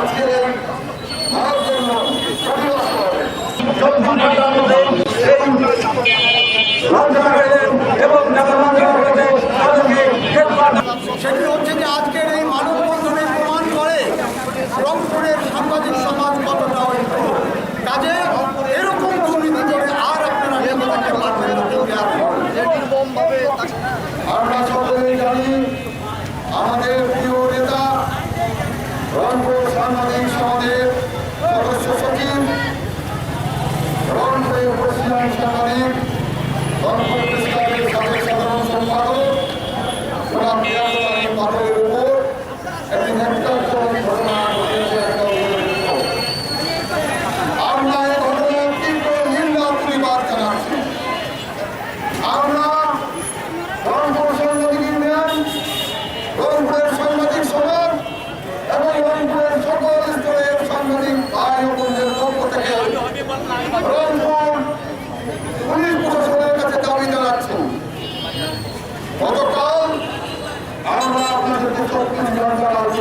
আজকের এই ভারত জন্য প্রতিবাদ করবেন এবং সেটি হচ্ছে যে আজকের এই মানববন্ধনে প্রমাণ করে রংপুরের সাংবাদিক সমাজ কতটা ঐক্য। কাজে এরকম দুর্নীতি করে আর আপনারা নেমে থাকতে পারবেন আমরা সকলেই জানি, আমাদের প্রিয় নেতা রংপুর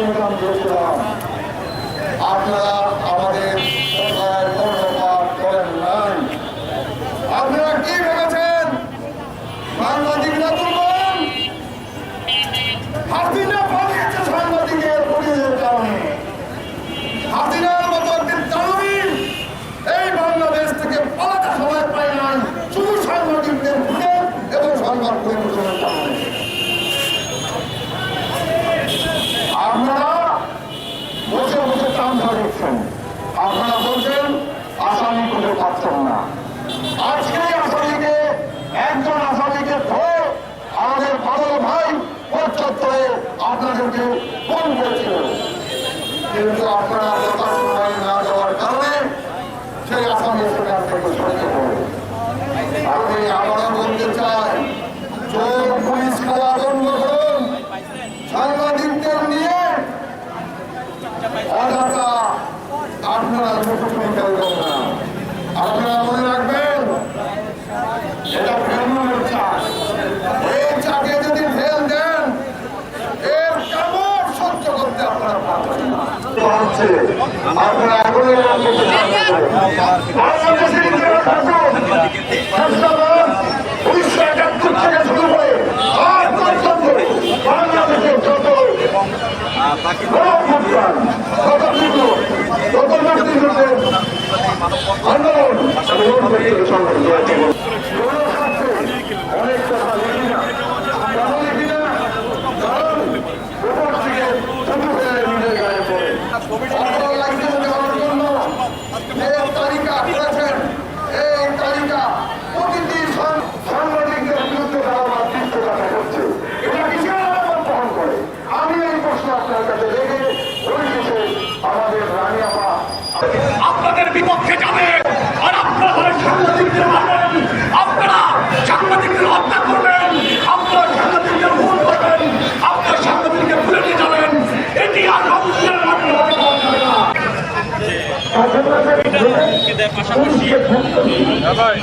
অনুদান দিয়েছিলাম আপনারা করেন নাই। আপনারা পারছেন না। আজকে আসামিকে একজন আসামিকে ধরে আমাদের বাদল ভাই পর্যাপ্ত আপনাদেরকে ফোন করেছিল কিন্তু আপনারা আমরা এখনও উনিশশো একাত্তর থেকে শুরু করে আজ পর্যন্ত বাংলাদেশের যত আন্দোলন সংগঠিত হয়েছে পাশাপাশি হ্যাঁ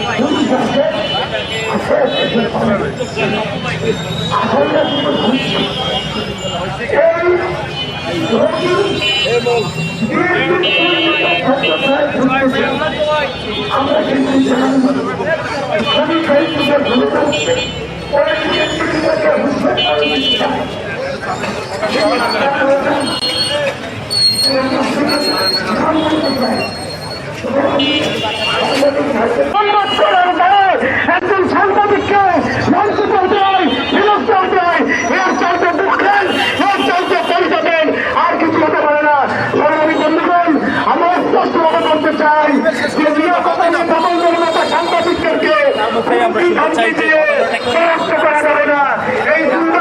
আমরা কিন্তু একজন সাংবাদিককে লাঞ্ছিত হতে হয় বিলুপ্ত এর চাইতে দুঃখের এর চাইতে পরিচালন আর কিছু হতে পারে না ধর্মী বন্ধুগণ আমরা স্পষ্টভাবে বলতে চাই যে নিরাপত্তা নিয়ে প্রবন্ধের মতো সাংবাদিকদেরকে দিয়ে করা যাবে না এই দুই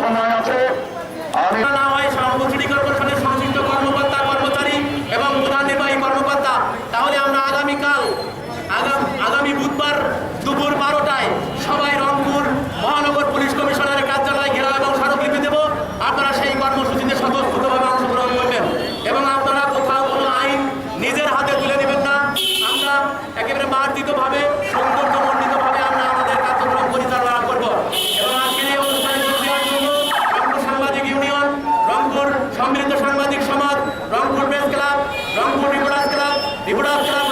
সময় আছে। আমি সাংগঠনিক সংগঠনের কর্মকর্তা, কর্মচারী এবং প্রধান নির্বাহী কর্মকর্তা, তাহলে আমরা আগামীকাল, আগামী বুধবার দুপুর বারোটায় সবাই রংপুর মহানগর পুলিশ কমিশনারের কার্যালয় ঘেরাও এবং স্মারকলিপি দেব। আপনারা সেই কর্মসূচিতে স্বতঃস্ফূর্তভাবে অংশগ্রহণ এবং আপনারা কোথাও কোনো আইন নিজের হাতে তুলে নেবেন না। আমরা একেবারে মার্জিতভাবে ಕೂಡ